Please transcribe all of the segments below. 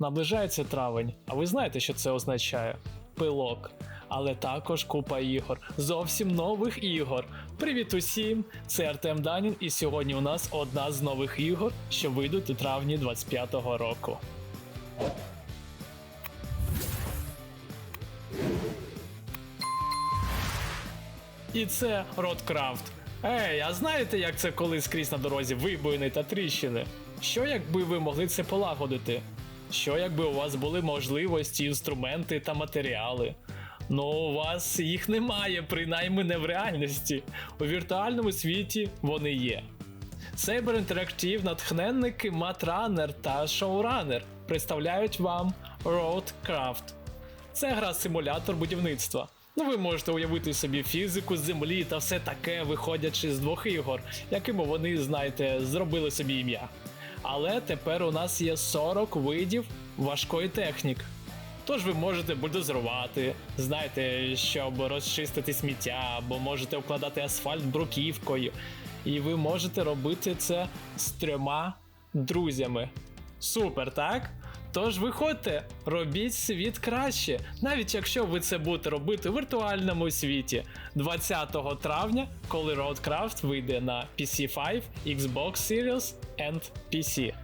Наближається травень, а ви знаєте, що це означає? Пилок. Але також купа ігор, зовсім нових ігор. Привіт усім! Це Артем Данін, і сьогодні у нас одна з нових ігор, що вийдуть у травні 25-го року. І це Родкрафт. Ей, а знаєте, як це коли скрізь на дорозі вибоїни та тріщини? Що якби ви могли це полагодити? Що якби у вас були можливості, інструменти та матеріали? Ну, у вас їх немає, принаймні не в реальності. У віртуальному світі вони є. Cyber Interactive натхненники Матранер та Showrunner представляють вам Roadcraft. Це гра-симулятор будівництва. Ну, ви можете уявити собі фізику землі та все таке, виходячи з двох ігор, якими вони, знаєте, зробили собі ім'я. Але тепер у нас є 40 видів важкої техніки. Тож ви можете бульдозерувати, знаєте, щоб розчистити сміття, або можете вкладати асфальт бруківкою. І ви можете робити це з трьома друзями. Супер, так? Тож виходьте, робіть світ краще, навіть якщо ви це будете робити у віртуальному світі 20 травня, коли Roadcraft вийде на PC5, Xbox Series and PC.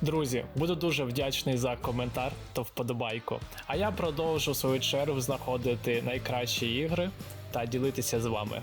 Друзі, буду дуже вдячний за коментар та вподобайку. А я продовжу в свою чергу знаходити найкращі ігри та ділитися з вами.